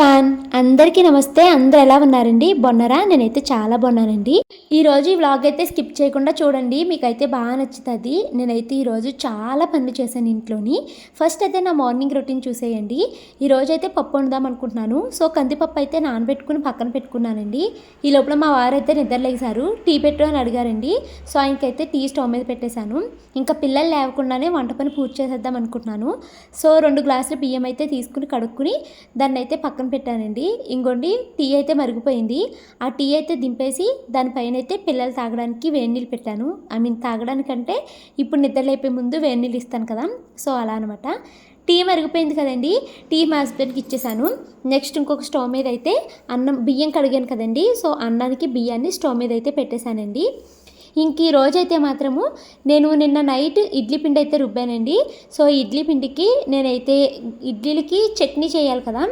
Hello everyone అందరికీ నమస్తే. అందరు ఎలా ఉన్నారండి? బొన్నరా నేనైతే చాలా బాగున్నానండి. ఈరోజు ఈ వ్లాగ్ అయితే స్కిప్ చేయకుండా చూడండి. మీకైతే బాగా నచ్చుతుంది. నేనైతే ఈరోజు చాలా పనులు చేశాను ఇంట్లోని. ఫస్ట్ అయితే నా మార్నింగ్ రొటీన్ చూసేయండి. ఈరోజు అయితే పప్పు వండుదాం అనుకుంటున్నాను. సో కందిపప్పు అయితే నానబెట్టుకుని పక్కన పెట్టుకున్నానండి. ఈ లోపల మా వారు అయితే నిద్రలేసారు టీ పెట్టు అని అడిగారండి. సో ఆయనకైతే టీ స్టవ్ మీద పెట్టేశాను. ఇంకా పిల్లలు లేవకుండానే వంట పని పూర్తి చేసేద్దాం అనుకుంటున్నాను. సో రెండు గ్లాసులు బియ్యం అయితే తీసుకుని కడుక్కుని దాన్ని అయితే పక్కన పెట్టానండి. ఇంకోండి టీ అయితే మరిగిపోయింది. ఆ టీ అయితే దింపేసి దానిపైన అయితే పిల్లలు తాగడానికి వేడి నీళ్ళు పెట్టాను. ఐ మీన్ తాగడానికంటే ఇప్పుడు నిద్రలేపే ముందు వేడి నీళ్ళు ఇస్తాను కదా. సో అలా అనమాట టీ మరిగిపోయింది కదండి. టీ మా హస్బెండ్కి ఇచ్చేసాను. నెక్స్ట్ ఇంకొక స్టవ్ మీద అయితే అన్నం బియ్యం కడిగాను కదండి. సో అన్నానికి బియ్యాన్ని స్టవ్ మీద అయితే పెట్టేశానండి. ఇంక ఈ రోజైతే మాత్రము నేను నిన్న నైట్ ఇడ్లీ పిండి అయితే రుబ్బానండి. సో ఇడ్లీ పిండికి నేనైతే ఇడ్లీలకి చట్నీ చేయాలి కదా.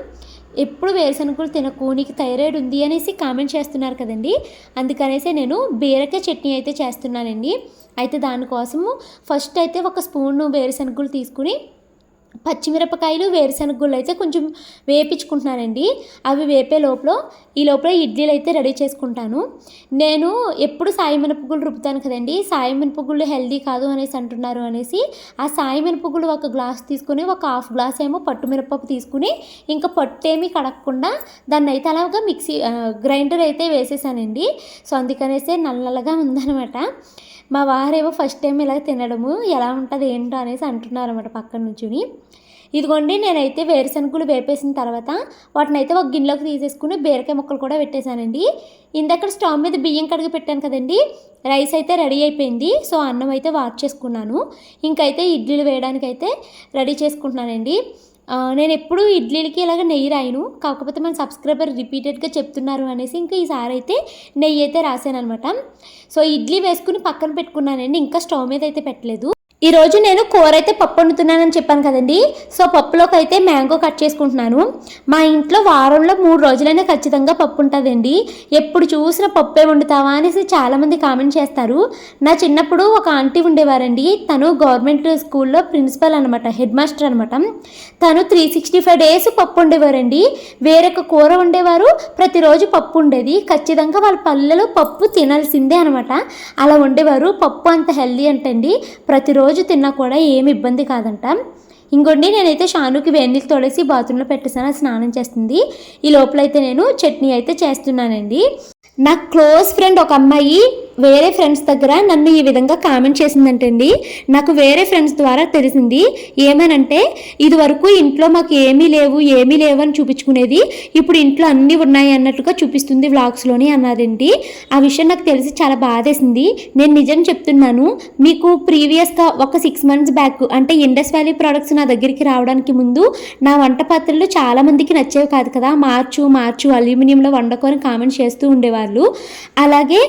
ఎప్పుడు వేరుశనగలు తినకు నీకు థైరాయిడ్ ఉంది అనేసి కామెంట్ చేస్తున్నారు కదండి. అందుకనేసి నేను బీరకాయ చట్నీ అయితే చేస్తున్నానండి. అయితే దానికోసము ఫస్ట్ అయితే ఒక స్పూన్ వేరుశనగలు తీసుకుని పచ్చిమిరపకాయలు వేరుశనగ గుళ్ళు అయితే కొంచెం వేపించుకుంటున్నానండి. అవి వేపే లోపల ఈ లోపల ఇడ్లీలు అయితే రెడీ చేసుకుంటాను. నేను ఎప్పుడు సాయి మినపగుళ్ళు రుబ్బుతాను కదండి సాయి మినపగుళ్ళు హెల్దీ కాదు అనేసి అంటున్నారు అనేసి ఆ సాయి మినపగుళ్ళు ఒక గ్లాస్ తీసుకుని ఒక హాఫ్ గ్లాస్ ఏమో పట్టు మిరపప్పు తీసుకుని ఇంకా పట్టేమీ కడగకుండా దాన్ని అయితే అలాగా మిక్సీ గ్రైండర్ అయితే వేసేసానండి. సో అందుకనేసే నల్లగా ఉందనమాట మా వారేమో ఫస్ట్ టైం ఇలా తినడము ఎలా ఉంటుంది ఏంటో అనేసి అంటున్నారు అనమాట పక్కన నుంచుని. ఇదిగోండి నేనైతే వేరుశనగలు వేపేసిన తర్వాత వాటిని అయితే ఒక గిన్నెలోకి తీసేసుకుని బీరకాయ ముక్కలు కూడా పెట్టేశానండి. ఇందక్కడ స్టవ్ మీద బియ్యం కడిగి పెట్టాను కదండి. రైస్ అయితే రెడీ అయిపోయింది. సో అన్నం అయితే వాచ్ చేసుకున్నాను. ఇంకైతే ఇడ్లీలు వేయడానికి అయితే రెడీ చేసుకుంటున్నానండి. నేను ఎప్పుడు ఇడ్లీలకి ఇలాగ నెయ్యి రాయను. కాకపోతే మన సబ్స్క్రైబర్ రిపీటెడ్గా చెప్తున్నారు అనేసి ఇంకా ఈసారి అయితే నెయ్యి అయితే రాశాను అనమాట సో ఇడ్లీ వేసుకుని పక్కన పెట్టుకున్నానండి. ఇంకా స్టవ్ మీద అయితే పెట్టలేదు. ఈరోజు నేను కూర అయితే పప్పు వండుతున్నానని చెప్పాను కదండి. సో పప్పులోకి అయితే మ్యాంగో కట్ చేసుకుంటున్నాను. మా ఇంట్లో వారంలో మూడు రోజులైనా ఖచ్చితంగా పప్పు ఉంటుందండి. ఎప్పుడు చూసినా పప్పే వండుతావా అనేసి చాలామంది కామెంట్ చేస్తారు. నా చిన్నప్పుడు ఒక ఆంటీ ఉండేవారండి. తను గవర్నమెంట్ స్కూల్లో ప్రిన్సిపల్ అనమాట హెడ్ మాస్టర్ అనమాట తను త్రీ సిక్స్టీ ఫైవ్ డేస్ పప్పు వండేవారండి. వేరొక కూర వండేవారు. ప్రతిరోజు పప్పు ఉండేది. ఖచ్చితంగా వాళ్ళ పల్లెలో పప్పు తినాల్సిందే అనమాట అలా వండేవారు. పప్పు అంత హెల్దీ అంటండి. ప్రతిరోజు రోజు తిన్నా కూడా ఏమి ఇబ్బంది కాదంట. ఇంకోండి నేనైతే షానుకి వేణీళ్ళు తోడేసి బాత్రూంలో పెట్టేసాను స్నానం చేస్తుంది. ఈ లోపలైతే నేను చట్నీ అయితే చేస్తున్నానండి. నా క్లోజ్ ఫ్రెండ్ ఒక అమ్మాయి వేరే ఫ్రెండ్స్ దగ్గర నన్ను ఈ విధంగా కామెంట్ చేసిందంటండి. నాకు వేరే ఫ్రెండ్స్ ద్వారా తెలిసింది. ఏమనంటే ఇదివరకు ఇంట్లో మాకు ఏమీ లేవు ఏమీ లేవు అని చూపించుకునేది. ఇప్పుడు ఇంట్లో అన్నీ ఉన్నాయి అన్నట్టుగా చూపిస్తుంది వ్లాగ్స్లోని అన్నారండి ఆ విషయం నాకు తెలిసి చాలా బాధేసింది. నేను నిజం చెప్తున్నాను. మీకు ప్రీవియస్గా ఒక సిక్స్ మంత్స్ బ్యాక్ అంటే ఇండస్ వ్యాలీ ప్రోడక్ట్స్ నా దగ్గరికి రావడానికి ముందు నా వంట పాత్రలు చాలామందికి నచ్చేవి కాదు కదా. మార్చు మార్చు అల్యూమినియంలో వండుకొని కామెంట్ చేస్తూ ఉండేవారు. ఉండేవాళ్ళు అలాగే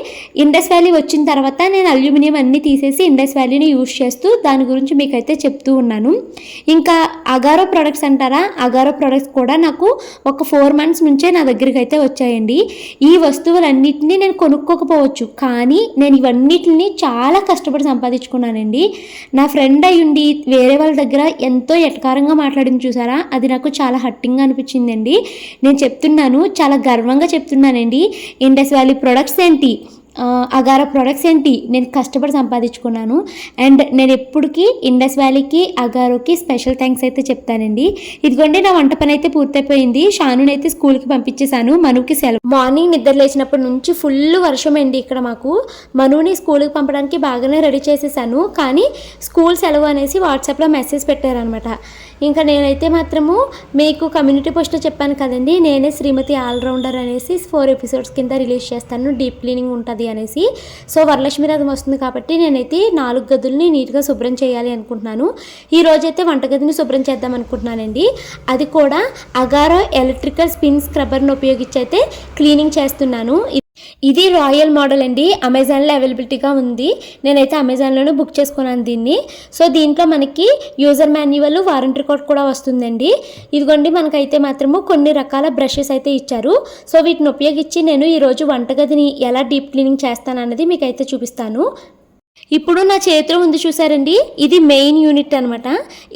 ఇండస్ వ్యాలీ వచ్చిన తర్వాత నేను అల్యూమినియం అన్నీ తీసేసి ఇండస్ వ్యాలీని యూజ్ చేస్తూ దాని గురించి మీకైతే చెప్తూ ఉన్నాను. ఇంకా అగారో ప్రొడక్ట్స్ అంటారా? అగారో ప్రొడక్ట్స్ కూడా నాకు ఒక ఫోర్ మంత్స్ నుంచే నా దగ్గరికి అయితే వచ్చాయండి. ఈ వస్తువులన్నిటినీ నేను కొనుక్కోకపోవచ్చు. కానీ నేను ఇవన్నిటిని చాలా కష్టపడి సంపాదించుకున్నానండి. నా ఫ్రెండ్ అయ్యుండి వేరే వాళ్ళ దగ్గర ఎంతో ఎటకారంగా మాట్లాడింది చూసారా? అది నాకు చాలా హట్టింగ్గా అనిపించిందండి. నేను చెప్తున్నాను చాలా గర్వంగా చెప్తున్నానండి. ఇండస్ వ్యాలీ ప్రొడక్ట్స్ ఏంటి? అగారా అగారో ప్రొడక్ట్స్ ఏంటి? నేను కష్టపడి సంపాదించుకున్నాను. అండ్ నేను ఎప్పటికీ ఇండస్ వ్యాలీకి అగారోకి స్పెషల్ థ్యాంక్స్ అయితే చెప్తానండి. ఇదిగోండి నా వంట పని అయితే పూర్తయిపోయింది. షానుని అయితే స్కూల్కి పంపించేశాను. మనుకి సెలవు. మార్నింగ్ నిద్ర లేచినప్పటి నుంచి ఫుల్ వర్షం అండి ఇక్కడ మాకు. మనుని స్కూల్కి పంపడానికి బాగానే రెడీ చేసేసాను కానీ స్కూల్ సెలవు అనేసి వాట్సాప్లో మెసేజ్ పెట్టారనమాట ఇంకా నేనైతే మాత్రము మీకు కమ్యూనిటీ పోస్ట్లో చెప్పాను కదండి నేనే శ్రీమతి ఆల్రౌండర్ అనేసి ఫోర్ ఎపిసోడ్స్ కింద రిలీజ్ చేస్తాను డీప్ క్లీనింగ్ ఉంటుంది అనేసి. సో వరలక్ష్మి రథం వస్తుంది కాబట్టి నేనైతే నాలుగు గదుల్ని నీట్గా శుభ్రం చేయాలి అనుకుంటున్నాను. ఈ రోజైతే వంటగదిని శుభ్రం చేద్దాం అనుకుంటున్నానండి. అది కూడా అగారో ఎలక్ట్రికల్ స్పిన్ స్క్రబ్బర్ని ఉపయోగించి అయితే క్లీనింగ్ చేస్తున్నాను. ఇది రాయల్ మోడల్ అండి. అమెజాన్లో అవైలబిలిటీగా ఉంది. నేనైతే అమెజాన్లోనే బుక్ చేసుకున్నాను దీన్ని. సో దీంట్లో మనకి యూజర్ మాన్యువల్ వారంటీ కోడ్ కూడా వస్తుందండి. ఇదిగోండి మనకైతే మాత్రము కొన్ని రకాల బ్రషెస్ అయితే ఇచ్చారు. సో వీటిని ఉపయోగించి నేను ఈరోజు వంటగదిని ఎలా డీప్ క్లీనింగ్ చేస్తానన్నది మీకైతే చూపిస్తాను. ఇప్పుడు నా చేతిలో ఉంది చూసారండి. ఇది మెయిన్ యూనిట్ అనమాట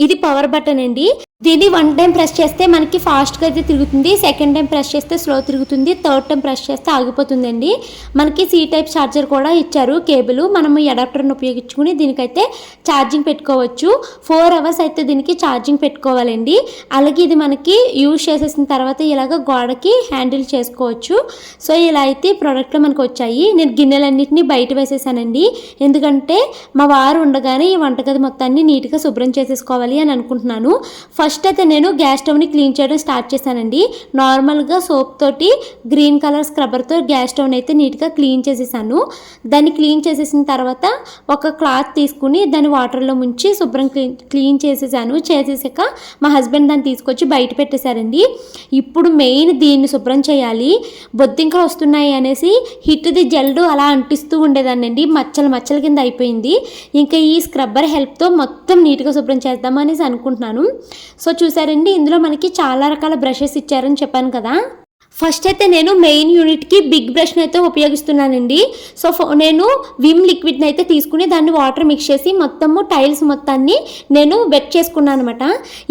ఇది పవర్ బటన్ అండి. దీన్ని వన్ టైం ప్రెస్ చేస్తే మనకి ఫాస్ట్గా అయితే తిరుగుతుంది సెకండ్ టైం ప్రెస్ చేస్తే స్లో తిరుగుతుంది థర్డ్ టైం ప్రెస్ చేస్తే ఆగిపోతుందండి. మనకి సి టైప్ ఛార్జర్ కూడా ఇచ్చారు కేబుల్ మనము అడాప్టర్ని ఉపయోగించుకుని దీనికైతే ఛార్జింగ్ పెట్టుకోవచ్చు. ఫోర్ అవర్స్ అయితే దీనికి ఛార్జింగ్ పెట్టుకోవాలండి. అలాగే ఇది మనకి యూజ్ చేసేసిన తర్వాత ఇలాగ గోడకి హ్యాండిల్ చేసుకోవచ్చు. సో ఇలా అయితే ప్రోడక్ట్లు మనకు వచ్చాయి. నేను గిన్నెలన్నింటినీ బయట వేసేసానండి. ఎందుకంటే మా వారు ఉండగానే ఈ వంటగది మొత్తాన్ని నీట్గా శుభ్రం చేసేసుకోవాలి అని అనుకుంటున్నాను. ఫస్ట్ ఫస్ట్ అయితే నేను గ్యాస్ స్టవ్ని క్లీన్ చేయడం స్టార్ట్ చేశానండి. నార్మల్గా సోప్ తోటి గ్రీన్ కలర్ స్క్రబ్బర్తో గ్యాస్ స్టవ్ని అయితే నీట్గా క్లీన్ చేసేసాను. దాన్ని క్లీన్ చేసేసిన తర్వాత ఒక క్లాత్ తీసుకుని దాన్ని వాటర్లో ముంచి శుభ్రం క్లీన్ క్లీన్ చేసేసాను. చేసేసాక మా హస్బెండ్ దాన్ని తీసుకొచ్చి బయట పెట్టేశారండి. ఇప్పుడు మెయిన్ దీన్ని శుభ్రం చేయాలి. బొద్దింకలు వస్తున్నాయి అనేసి హిట్ది జల్డు అలా అంటిస్తూ ఉండేదానండి మచ్చలు మచ్చల కింద అయిపోయింది. ఇంకా ఈ స్క్రబ్బర్ హెల్ప్తో మొత్తం నీట్గా శుభ్రం చేద్దామనేసి అనుకుంటున్నాను. సో చూసారండి ఇందులో మనకి చాలా రకాల బ్రషెస్ ఇచ్చారని చెప్పాను కదా. ఫస్ట్ అయితే నేను మెయిన్ యూనిట్కి బిగ్ బ్రష్ని అయితే ఉపయోగిస్తున్నానండి. సో నేను విమ్ లిక్విడ్ని అయితే తీసుకుని దాన్ని వాటర్ మిక్స్ చేసి మొత్తము టైల్స్ మొత్తాన్ని నేను వెట్ చేసుకున్నాను అనమాట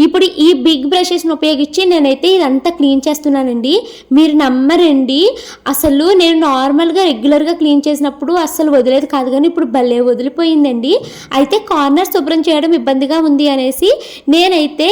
ఇప్పుడు ఈ బిగ్ బ్రషెస్ని ఉపయోగించి నేనైతే ఇదంతా క్లీన్ చేస్తున్నానండి. మీరు నమ్మరండి అసలు నేను నార్మల్గా రెగ్యులర్గా క్లీన్ చేసినప్పుడు అస్సలు వదిలేదు కాదు కానీ ఇప్పుడు భలే వదిలిపోయిందండి. అయితే కార్నర్ శుభ్రం చేయడం ఇబ్బందిగా ఉంది అనేసి నేనైతే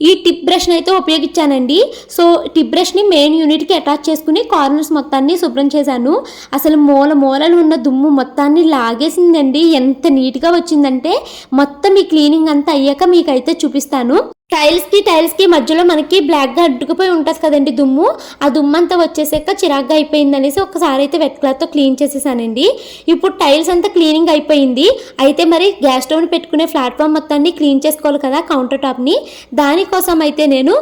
ఈ టిప్ బ్రష్ని అయితే ఉపయోగించానండి. సో టిప్ బ్రష్ని మెయిన్ యూనిట్కి అటాచ్ చేసుకుని కార్నర్స్ మొత్తాన్ని శుభ్రం చేశాను. అసలు మూల మూలలు ఉన్న దుమ్ము మొత్తాన్ని లాగేసిందండి. ఎంత నీట్గా వచ్చిందంటే మొత్తం ఈ క్లీనింగ్ అంతా అయ్యాక మీకైతే చూపిస్తాను. టైల్స్కి టైల్స్కి మధ్యలో మనకి బ్లాక్గా అడ్డుకుపోయి ఉంటుంది కదండి దుమ్ము. ఆ దుమ్ము అంతా వచ్చేసాక చిరాగ్గా అయిపోయింది అనేసి ఒకసారి అయితే వెట్ క్లాత్తో క్లీన్ చేసేసానండి. ఇప్పుడు టైల్స్ అంతా క్లీనింగ్ అయిపోయింది. అయితే మరి గ్యాస్ స్టవ్ని పెట్టుకునే ప్లాట్ఫామ్ మొత్తాన్ని క్లీన్ చేసుకోవాలి కదా కౌంటర్ టాప్ని దానికోసం అయితే నేను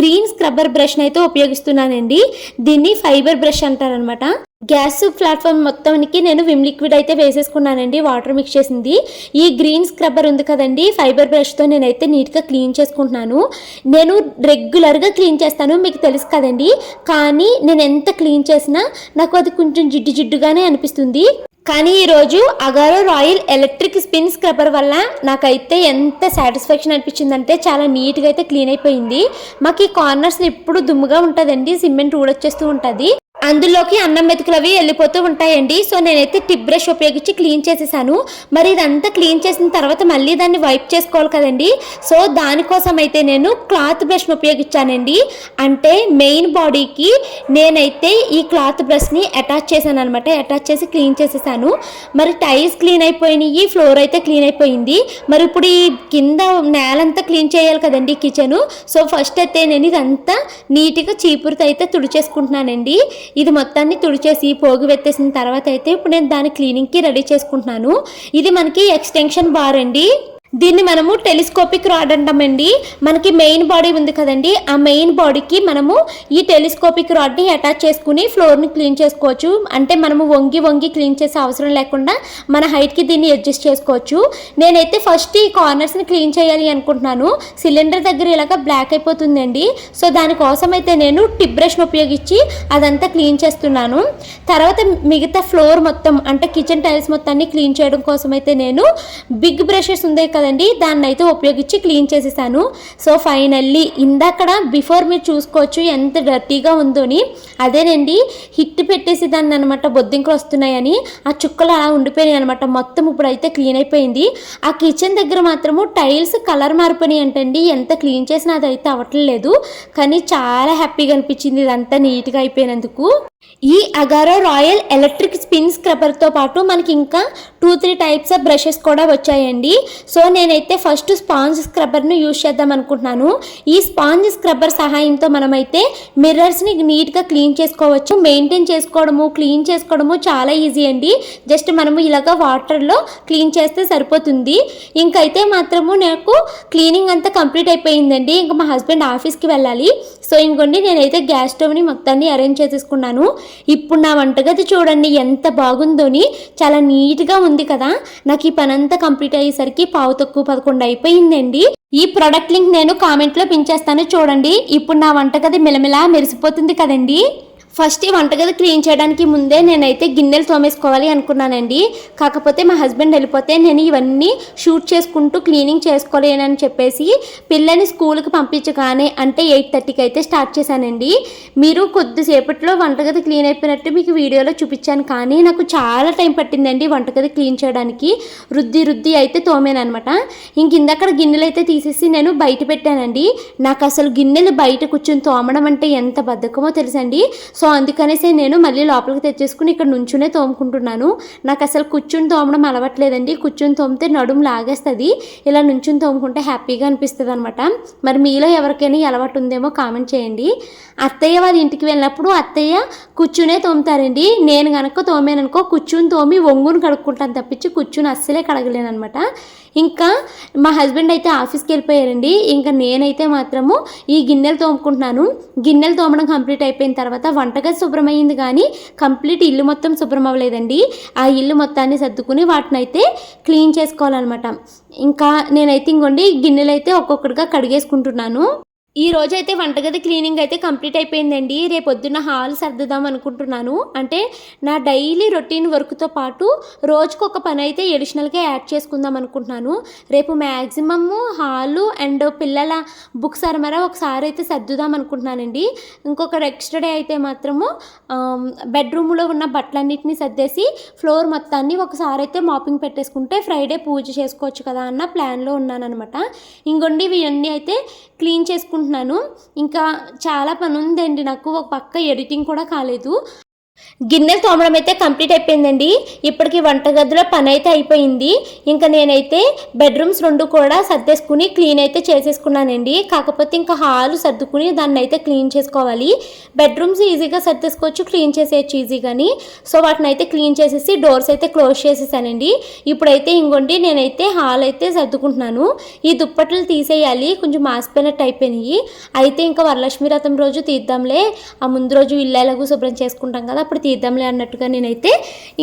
గ్రీన్ స్క్రబ్బర్ బ్రష్ని అయితే ఉపయోగిస్తున్నానండి. దీన్ని ఫైబర్ బ్రష్ అంటారనమాట గ్యాస్ ప్లాట్ఫామ్ మొత్తానికి నేను విమ్ లిక్విడ్ అయితే వేసేసుకున్నానండి వాటర్ మిక్స్ చేసింది. ఈ గ్రీన్ స్క్రబ్బర్ ఉంది కదండి ఫైబర్ బ్రష్తో నేనైతే నీట్గా క్లీన్ చేసుకుంటున్నాను. నేను రెగ్యులర్గా క్లీన్ చేస్తాను మీకు తెలుసు కదండి. కానీ నేను ఎంత క్లీన్ చేసినా నాకు అది కొంచెం జిడ్డు జిడ్డుగానే అనిపిస్తుంది. కానీ ఈరోజు Agaro royal electric spin scrubber వల్ల నాకైతే ఎంత సాటిస్ఫాక్షన్ అనిపించిందంటే చాలా నీట్గా అయితే క్లీన్ అయిపోయింది. మాకు ఈ కార్నర్స్ ఎప్పుడు దుమ్ముగా ఉంటుందండి సిమెంట్ ఊడొచ్చేస్తూ ఉంటుంది. అందులోకి అన్నం మెతుకులవి అవి వెళ్ళిపోతూ ఉంటాయండి. సో నేనైతే టిప్ బ్రష్ ఉపయోగించి క్లీన్ చేసేసాను. మరి ఇదంతా క్లీన్ చేసిన తర్వాత మళ్ళీ దాన్ని వైప్ చేసుకోవాలి కదండి. సో దానికోసం అయితే నేను క్లాత్ బ్రష్ని ఉపయోగించానండి. అంటే మెయిన్ బాడీకి నేనైతే ఈ క్లాత్ బ్రష్ని అటాచ్ చేశాను అనమాట అటాచ్ చేసి క్లీన్ చేసేసాను. మరి టైల్స్ క్లీన్ అయిపోయినాయి. ఫ్లోర్ అయితే క్లీన్ అయిపోయింది. మరి ఇప్పుడు ఈ కింద నేలంతా క్లీన్ చేయాలి కదండి కిచెన్. సో ఫస్ట్ అయితే నేను ఇదంతా నీట్గా చీపురుతో అయితే తుడిచేసుకుంటున్నానండి. ఇది మొత్తాన్ని తుడిచేసి పోగు వెత్తేసిన తర్వాత అయితే ఇప్పుడు నేను దాని క్లీనింగ్కి రెడీ చేసుకుంటున్నాను. ఇది మనకి ఎక్స్టెన్షన్ బార్ అండి. దీన్ని మనము టెలిస్కోపిక్ రాడ్ అంటామండి. మనకి మెయిన్ బాడీ ఉంది కదండి. ఆ మెయిన్ బాడీకి మనము ఈ టెలిస్కోపిక్ రాడ్ని అటాచ్ చేసుకుని ఫ్లోర్ని క్లీన్ చేసుకోవచ్చు. అంటే మనము వంగి వంగి క్లీన్ చేసే అవసరం లేకుండా మన హైట్కి దీన్ని అడ్జస్ట్ చేసుకోవచ్చు. నేనైతే ఫస్ట్ ఈ కార్నర్స్ని క్లీన్ చేయాలి అనుకుంటున్నాను. సిలిండర్ దగ్గర ఇలాగ బ్లాక్ అయిపోతుందండి. సో దానికోసం అయితే నేను టిప్ బ్రష్ని ఉపయోగించి అదంతా క్లీన్ చేస్తున్నాను. తర్వాత మిగతా ఫ్లోర్ మొత్తం అంటే కిచెన్ టైల్స్ మొత్తాన్ని క్లీన్ చేయడం కోసం అయితే నేను బిగ్ బ్రషెస్ ఉంది కదండి దాన్ని అయితే ఉపయోగించి క్లీన్ చేసేసాను. సో ఫైనల్లీ ఇందాకడ బిఫోర్ మీరు చూసుకోవచ్చు ఎంత డర్టీగా ఉందోని. అదేనండి హిట్ పెట్టేసి దాన్ని అనమాట బొద్దింకలు వస్తున్నాయని ఆ చుక్కలు అలా ఉండిపోయినాయి అనమాట మొత్తం ఇప్పుడు అయితే క్లీన్ అయిపోయింది. ఆ కిచెన్ దగ్గర మాత్రము టైల్స్ కలర్ మారిపోయినాయి అంటండి. ఎంత క్లీన్ చేసినా అది అయితే అవ్వట్లేదు. కానీ చాలా హ్యాపీగా అనిపించింది ఇదంతా నీట్గా అయిపోయినందుకు. ఈ అగారో రాయల్ ఎలక్ట్రిక్ స్పిన్ స్క్రబ్బర్తో పాటు మనకి ఇంకా two three types of brushes కూడా వచ్చాయండి. సో నేనైతే ఫస్ట్ స్పాంజ్ స్క్రబ్బర్ను యూజ్ చేద్దాం అనుకుంటున్నాను. ఈ స్పాంజ్ స్క్రబ్బర్ సహాయంతో మనమైతే మిర్రర్స్ని నీట్గా క్లీన్ చేసుకోవచ్చు మెయింటైన్ చేసుకోవడము క్లీన్ చేసుకోవడము చాలా ఈజీ అండి. జస్ట్ మనము ఇలాగ వాటర్లో క్లీన్ చేస్తే సరిపోతుంది. ఇంకైతే మాత్రము నాకు క్లీనింగ్ అంతా కంప్లీట్ అయిపోయిందండి. ఇంకా మా హస్బెండ్ ఆఫీస్కి వెళ్ళాలి. సో ఇంకోండి నేనైతే గ్యాస్ స్టవ్ని మొత్తాన్ని అరేంజ్ చేసేసుకున్నాను. ఇప్పుడు నా వంటగది చూడండి ఎంత బాగుందోని చాలా నీట్గా ఉంది కదా. నాకు ఈ పని అంతా కంప్లీట్ అయ్యేసరికి పావు తక్కువ పదకొండు అయిపోయిందండి. ఈ ప్రోడక్ట్ లింక్ నేను కామెంట్లో పించేస్తాను చూడండి. ఇప్పుడు నా వంటగది మిలమిలా మెరిసిపోతుంది కదండీ. ఫస్ట్ ఈ వంటగది క్లీన్ చేయడానికి ముందే నేనైతే గిన్నెలు తోమేసుకోవాలి అనుకున్నానండి. కాకపోతే మా హస్బెండ్ వెళ్ళిపోతే నేను ఇవన్నీ షూట్ చేసుకుంటూ క్లీనింగ్ చేసుకోలేనని చెప్పేసి పిల్లని స్కూల్కి పంపించగానే అంటే ఎయిట్ థర్టీకి అయితే స్టార్ట్ చేశానండి. మీరు కొద్దిసేపట్లో వంటగది క్లీన్ అయిపోయినట్టు మీకు వీడియోలో చూపించాను. కానీ నాకు చాలా టైం పట్టిందండి వంటగది క్లీన్ చేయడానికి. రుద్ది రుద్ది అయితే తోమేనమాట ఇంక ఇందక్కడ గిన్నెలు అయితే తీసేసి నేను బయట పెట్టానండి. నాకు అసలు గిన్నెలు బయట కూర్చొని తోమడం అంటే ఎంత బద్ధకమో తెలుసండి. సో అందుకనేసి నేను మళ్ళీ లోపలికి తెచ్చేసుకుని ఇక్కడ నుంచునే తోముకుంటున్నాను. నాకు అసలు కూర్చుని తోమడం అలవట్లేదండి. కూర్చుని తోమితే నడుము లాగేస్తుంది. ఇలా నుంచుని తోముకుంటే హ్యాపీగా అనిపిస్తుంది అనమాట మరి మీలో ఎవరికైనా అలవాటు ఉందేమో కామెంట్ చేయండి. అత్తయ్య వాళ్ళ ఇంటికి వెళ్ళినప్పుడు అత్తయ్య కూర్చునే తోముతారండి. నేను కనుక తోమేననుకో కూర్చుని తోమి ఒంగును కడుక్కుంటాను తప్పించి కూర్చుని అస్సలే కడగలేనమాట ఇంకా మా హస్బెండ్ అయితే ఆఫీస్కి వెళ్ళిపోయారండి. ఇంకా నేనైతే మాత్రము ఈ గిన్నెలు తోముకుంటున్నాను. గిన్నెలు తోమడం కంప్లీట్ అయిపోయిన తర్వాత వంటగది శుభ్రమైంది కానీ కంప్లీట్ ఇల్లు మొత్తం శుభ్రం అవ్వలేదండి ఆ ఇల్లు మొత్తాన్ని సర్దుకుని వాటిని అయితే క్లీన్ చేసుకోవాలన్నమాట. ఇంకా నేనైతే ఇంకోండి గిన్నెలు అయితే ఒక్కొక్కటిగా కడిగేసుకుంటున్నాను. ఈ రోజు అయితే వంటగది క్లీనింగ్ అయితే కంప్లీట్ అయిపోయిందండి. రేపు పొద్దున్న హాల్ సర్దుదాం అనుకుంటున్నాను. అంటే నా డైలీ రొటీన్ వర్క్తో పాటు రోజుకు ఒక పని అయితే ఎడిషనల్గా యాడ్ చేసుకుందాం అనుకుంటున్నాను. రేపు మ్యాక్సిమమ్ హాలు అండ్ పిల్లల బుక్స్ అరమరా ఒకసారి అయితే సర్దుదాం అనుకుంటున్నానండి. ఇంకొక ఎక్స్ట్రా డే అయితే మాత్రము బెడ్రూమ్లో ఉన్న బట్టలన్నిటిని సర్దేసి ఫ్లోర్ మొత్తాన్ని ఒకసారి అయితే మాపింగ్ పెట్టేసుకుంటే ఫ్రైడే పూజ చేసుకోవచ్చు కదా అన్న ప్లాన్లో ఉన్నానమాట ఇంకొండి ఇవన్నీ అయితే క్లీన్ చేసుకుంటున్నాను. ఇంకా చాలా పని ఉందండి నాకు. ఒక పక్క ఎడిటింగ్ కూడా కాలేదు. గిన్నెలు తోమడం అయితే కంప్లీట్ అయిపోయిందండి. ఇప్పటికి వంటగదిలో పని అయితే అయిపోయింది. ఇంకా నేనైతే బెడ్రూమ్స్ రెండు కూడా సర్దేసుకుని క్లీన్ అయితే చేసేసుకున్నానండి. కాకపోతే ఇంకా హాల్ సర్దుకుని దాన్ని అయితే క్లీన్ చేసుకోవాలి. బెడ్రూమ్స్ ఈజీగా సర్దేసుకోవచ్చు క్లీన్ చేసేయచ్చు ఈజీగాని. సో వాటిని అయితే క్లీన్ చేసేసి డోర్స్ అయితే క్లోజ్ చేసేసానండి. ఇప్పుడైతే ఇంకోండి నేనైతే హాల్ అయితే సర్దుకుంటున్నాను. ఈ దుప్పట్లు తీసేయాలి కొంచెం మాసిపోయినట్టు అయిపోయినాయి. అయితే ఇంకా వరలక్ష్మి రథం రోజు తీద్దాంలే. ఆ ముందు రోజు ఇల్లు ఎలాగూ శుభ్రం చేసుకుంటాం కదా అప్పుడు తీద్దాంలే అన్నట్టుగా నేనైతే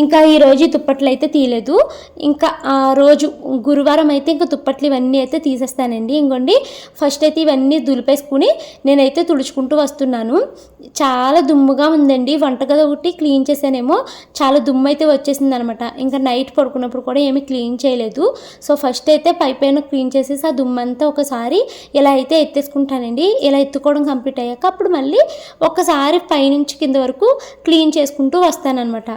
ఇంకా ఈరోజు దుప్పట్లు అయితే తీయలేదు. ఇంకా ఆ రోజు గురువారం అయితే ఇంకా దుప్పట్లు ఇవన్నీ అయితే తీసేస్తానండి. ఇంకోండి ఫస్ట్ అయితే ఇవన్నీ దులిపేసుకుని నేనైతే తుడుచుకుంటూ వస్తున్నాను. చాలా దుమ్ముగా ఉందండి. వంటగది ఒకటి క్లీన్ చేశానేమో చాలా దుమ్ము అయితే వచ్చేసింది అనమాట ఇంకా నైట్ పడుకున్నప్పుడు కూడా ఏమీ క్లీన్ చేయలేదు. సో ఫస్ట్ అయితే పై పైన క్లీన్ చేసేసి ఆ దుమ్మంతా ఒకసారి ఇలా అయితే ఎత్తేసుకుంటానండి. ఇలా ఎత్తుకోవడం కంప్లీట్ అయ్యాక అప్పుడు మళ్ళీ ఒకసారి పైనుంచి కింద వరకు క్లీన్ చేసుకుంటూ వస్తానన్నమాట.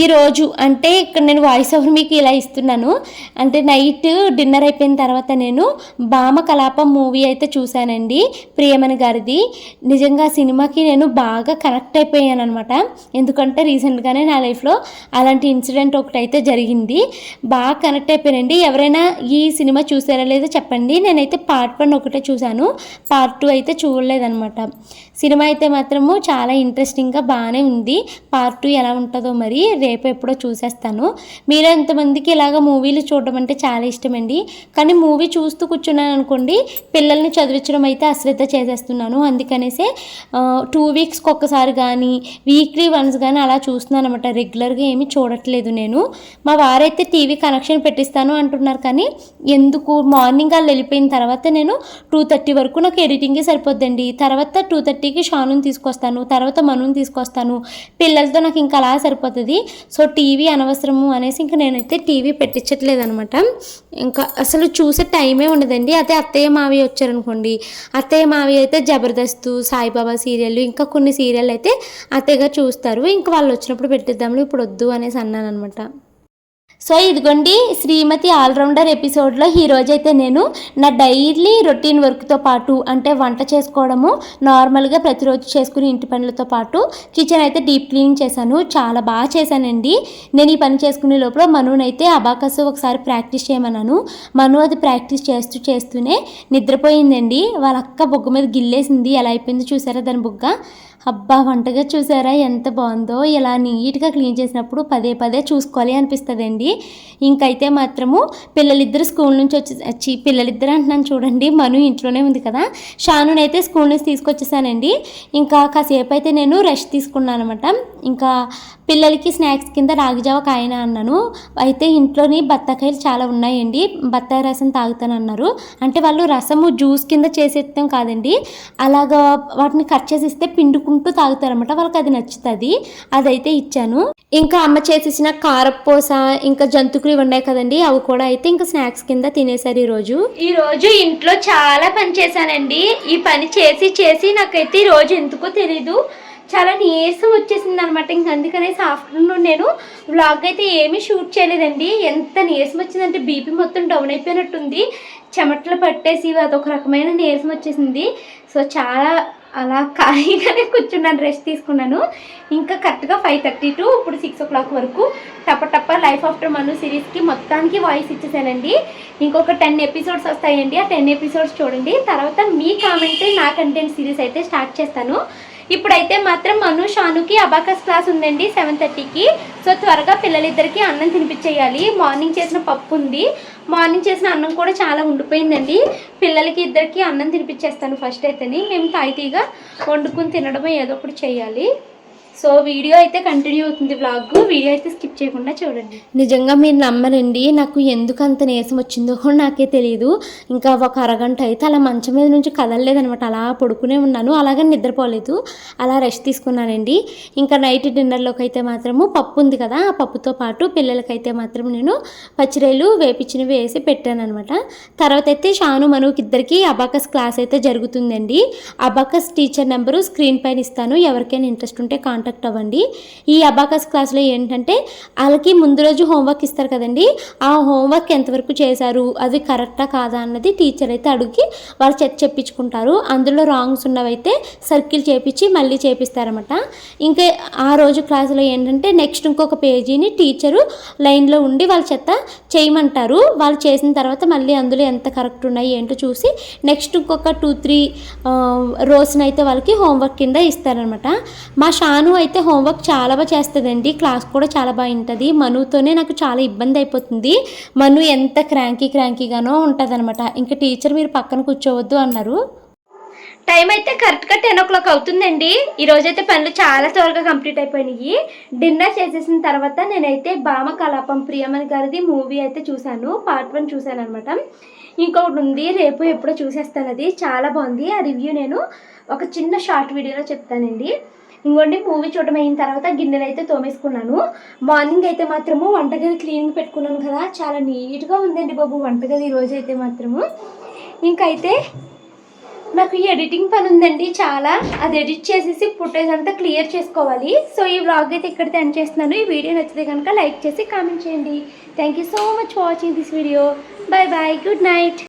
ఈరోజు అంటే ఇక్కడ నేను వాయిస్ ఓవర్ మీకు ఇలా ఇస్తున్నాను. అంటే నైట్ డిన్నర్ అయిపోయిన తర్వాత నేను భామ కలాపం మూవీ అయితే చూశానండి ప్రియమణి గారిది. నిజంగా ఆ సినిమాకి నేను బాగా కనెక్ట్ అయిపోయాను అనమాట ఎందుకంటే రీసెంట్గానే నా లైఫ్లో అలాంటి ఇన్సిడెంట్ ఒకటి అయితే జరిగింది. బాగా కనెక్ట్ అయిపోయానండి. ఎవరైనా ఈ సినిమా చూసారా లేదో చెప్పండి. నేనైతే పార్ట్ వన్ ఒకటే చూశాను. పార్ట్ టూ అయితే చూడలేదనమాట సినిమా అయితే మాత్రము చాలా ఇంట్రెస్టింగ్గా బాగానే ఉంది. పార్ట్ టూ ఎలా ఉంటుందో మరి రేపు ఎప్పుడో చూసేస్తాను. మీరు ఎంతమందికి ఇలాగ మూవీలు చూడడం అంటే చాలా ఇష్టమండి. కానీ మూవీ చూస్తూ కూర్చున్నాను అనుకోండి పిల్లల్ని చదివించడం అయితే అశ్రద్ధ చేసేస్తున్నాను. అందుకనేసే టూ వీక్స్కి ఒక్కసారి కానీ వీక్లీ వన్స్ కానీ అలా చూస్తున్నాను అనమాట రెగ్యులర్గా ఏమీ చూడట్లేదు నేను. మా వారైతే టీవీ కనెక్షన్ పెట్టిస్తాను అంటున్నారు కానీ ఎందుకు? మార్నింగ్ వాళ్ళు వెళ్ళిపోయిన తర్వాత నేను టూ థర్టీ వరకు నాకు ఎడిటింగే సరిపోద్దండి. తర్వాత టూ థర్టీకి షానుని తీసుకొస్తాను. తర్వాత మనుని తీసుకొస్తాను. పిల్లలతో నాకు ఇంకా అలా సరిపోతుంది. సో టీవీ అనవసరము అనేసి ఇంకా నేనైతే టీవీ పెట్టించట్లేదు అనమాట ఇంకా అసలు చూసే టైమే ఉండదండి. అదే అత్తయ్య మావి వచ్చారనుకోండి. అత్తయ్య మావి అయితే జబర్దస్త్ సాయిబాబా సీరియల్ ఇంకా కొన్ని సీరియల్ అయితే అత్తయ్యగా చూస్తారు. ఇంకా వాళ్ళు వచ్చినప్పుడు పెట్టిద్దాంలో ఇప్పుడు వద్దు అనేసి అన్నాను అనమాట సో ఇదిగోండి శ్రీమతి ఆల్రౌండర్ ఎపిసోడ్లో ఈరోజు నేను. నా డైలీ రొటీన్ వర్క్తో పాటు అంటే వంట చేసుకోవడము నార్మల్గా ప్రతిరోజు చేసుకుని ఇంటి పనులతో పాటు కిచెన్ అయితే డీప్ క్లీనింగ్ చేశాను. చాలా బాగా చేశానండి. నేను ఈ పని చేసుకునే లోపల మనునైతే అబాకస్ ఒకసారి ప్రాక్టీస్ చేయమన్నాను. మను అది ప్రాక్టీస్ చేస్తూ చేస్తూనే నిద్రపోయిందండి. వాళ్ళ అక్క బొగ్గ మీద గిల్లేసింది. ఎలా అయిపోయిందో చూసారా దాని బుగ్గ? అబ్బా వంటగా చూసారా? ఎంత బాగుందో. ఇలా నీట్గా క్లీన్ చేసినప్పుడు పదే పదే చూసుకోవాలి అనిపిస్తుందండి. ఇంకైతే మాత్రము పిల్లలిద్దరు స్కూల్ నుంచి వచ్చి వచ్చి పిల్లలిద్దరు అంటున్నాను చూడండి. మను ఇంట్లోనే ఉంది కదా. షానునైతే స్కూల్ నుంచి తీసుకొచ్చేసానండి. ఇంకా కాసేపు అయితే నేను రెస్ట్ తీసుకున్నాను అనమాట ఇంకా పిల్లలకి స్నాక్స్ కింద రాగిజావ కాయన అన్నాను. అయితే ఇంట్లోని బత్తాకాయలు చాలా ఉన్నాయండి. బత్తాయి రసం తాగుతానన్నారు అంటే వాళ్ళు రసము జ్యూస్ కింద చేసేస్తాం కాదండి. అలాగా వాటిని కట్ చేసి ఇస్తే పిండుకుంటూ తాగుతారనమాట వాళ్ళకి అది నచ్చుతుంది. అదైతే ఇచ్చాను. ఇంకా అమ్మ చేసేసిన కారపూస ఇంకా జంతుకులు ఇవి ఉన్నాయి కదండి. అవి కూడా అయితే ఇంకా స్నాక్స్ కింద తినేసారు ఈరోజు. ఈ రోజు ఇంట్లో చాలా పని చేశానండి. ఈ పని చేసి చేసి నాకైతే ఈ రోజు ఎందుకో తెలీదు. చాలా నీరసం వచ్చేసింది అనమాట ఇంక అందుకనేసి ఆఫ్టర్నూన్ నేను వ్లాగ్ అయితే ఏమీ షూట్ చేయలేదండి. ఎంత నీరసం వచ్చిందంటే బీపీ మొత్తం డౌన్ అయిపోయినట్టుంది. చెమటలు పట్టేసి అదొక రకమైన నీరసం వచ్చేసింది. సో చాలా అలా ఖాళీగానే కూర్చున్నాను రెస్ట్ తీసుకున్నాను. ఇంకా కరెక్ట్గా ఫైవ్ థర్టీ టు ఇప్పుడు సిక్స్ ఓ క్లాక్ వరకు టప్ప టప్ప లైఫ్ ఆఫ్టర్ మను సిరీస్కి మొత్తానికి వాయిస్ ఇచ్చేసానండి. ఇంకొక టెన్ ఎపిసోడ్స్ వస్తాయండి. ఆ టెన్ ఎపిసోడ్స్ చూడండి. తర్వాత మీ కామెంట్ నా కంటెంట్ సిరీస్ అయితే స్టార్ట్ చేస్తాను. ఇప్పుడైతే మాత్రం మను షానుకి అబాకస్ క్లాస్ ఉందండి సెవెన్ థర్టీకి. సో త్వరగా పిల్లలిద్దరికి అన్నం తినిపించేయాలి. మార్నింగ్ చేసిన పప్పు ఉంది. మార్నింగ్ చేసిన అన్నం కూడా చాలా ఉండిపోయిందండి. పిల్లలకి ఇద్దరికి అన్నం తినిపించేస్తాను ఫస్ట్ అయితేని. మేము తాయితీగా వండుకుని తినడమే ఏదో ఒకటి చేయాలి. సో వీడియో అయితే కంటిన్యూ అవుతుంది బ్లాగ్ వీడియో అయితే స్కిప్ చేయకుండా చూడండి. నిజంగా మీరు నమ్మరండి. నాకు ఎందుకు అంత నీరసం వచ్చిందో కూడా నాకే తెలియదు ఇంకా ఒక అరగంట అయితే అలా మంచం మీద నుంచి కదలలేదనమాట అలా పడుకునే ఉన్నాను. అలాగే నిద్రపోలేదు. అలా రెస్ట్ తీసుకున్నానండి. ఇంకా నైట్ డిన్నర్లోకి అయితే మాత్రము పప్పు ఉంది కదా ఆ పప్పుతో పాటు పిల్లలకైతే మాత్రం నేను పచ్చిరాయలు వేపించినవి వేసి పెట్టాను అనమాట తర్వాత అయితే షాను మనుకి ఇద్దరికి అబాకస్ క్లాస్ అయితే జరుగుతుందండి. అబాకస్ టీచర్ నెంబరు స్క్రీన్ పైన ఇస్తాను. ఎవరికైనా ఇంట్రెస్ట్ ఉంటే కాంటాక్ట్ అవ్వండి. ఈ అబాకస్ క్లాస్లో ఏంటంటే వాళ్ళకి ముందు రోజు హోంవర్క్ ఇస్తారు కదండి. ఆ హోంవర్క్ ఎంతవరకు చేశారు? అది కరెక్టా కాదా అన్నది టీచర్ అయితే అడిగి వాళ్ళు చెక్ చెప్పించుకుంటారు. అందులో రాంగ్స్ ఉన్నవైతే సర్కిల్ చేపించి మళ్ళీ చేపిస్తారన్నమాట. ఇంకా ఆ రోజు క్లాసులో ఏంటంటే నెక్స్ట్ ఇంకొక పేజీని టీచరు లైన్లో ఉండి వాళ్ళ చెత్త చేయమంటారు. వాళ్ళు చేసిన తర్వాత మళ్ళీ అందులో ఎంత కరెక్ట్ ఉన్నాయి ఏంటో చూసి నెక్స్ట్ ఇంకొక టూ త్రీ రోజునైతే అయితే వాళ్ళకి హోంవర్క్ కింద ఇస్తారనమాట మా షాను అయితే హోంవర్క్ చాలా బాగా చేస్తుందండి. క్లాస్ కూడా చాలా బాగా ఉంటుంది మనుతోనే నాకు చాలా ఇబ్బంది అయిపోతుంది. మను ఎంత క్రాంకీ క్రాంకీగానో ఉంటుంది అనమాట ఇంకా టీచర్ మీరు పక్కన కూర్చోవద్దు అన్నారు. టైం అయితే కరెక్ట్గా టెన్ ఓ క్లాక్ అవుతుందండి. ఈరోజైతే పనులు చాలా త్వరగా కంప్లీట్ అయిపోయినాయి. డిన్నర్ చేసేసిన తర్వాత నేనైతే భామ కలాపం ప్రియమణి గారిది మూవీ అయితే చూశాను. పార్ట్ వన్ చూశాను అనమాట ఇంకొకటి ఉంది రేపు ఎప్పుడో చూసేస్తాను అది చాలా బాగుంది. ఆ రివ్యూ నేను ఒక చిన్న షార్ట్ వీడియోలో చెప్తానండి. ఇంకోండి మూవీ చూడడం అయిన తర్వాత గిన్నెలు అయితే తోమేసుకున్నాను. మార్నింగ్ అయితే మాత్రము వంటగది క్లీనింగ్ పెట్టుకున్నాను కదా చాలా నీట్గా ఉందండి బాబు వంటగది ఈరోజు అయితే మాత్రము. ఇంకైతే నాకు ఈ ఎడిటింగ్ పని ఉందండి చాలా. అది ఎడిట్ చేసేసి ఫుటేజ్ అంతా క్లియర్ చేసుకోవాలి. సో ఈ వ్లాగ్ అయితే ఇక్కడితే ఎండ్ చేస్తున్నాను. ఈ వీడియో నచ్చితే కనుక లైక్ చేసి కామెంట్ చేయండి. Thank you so much for watching this video bye bye good night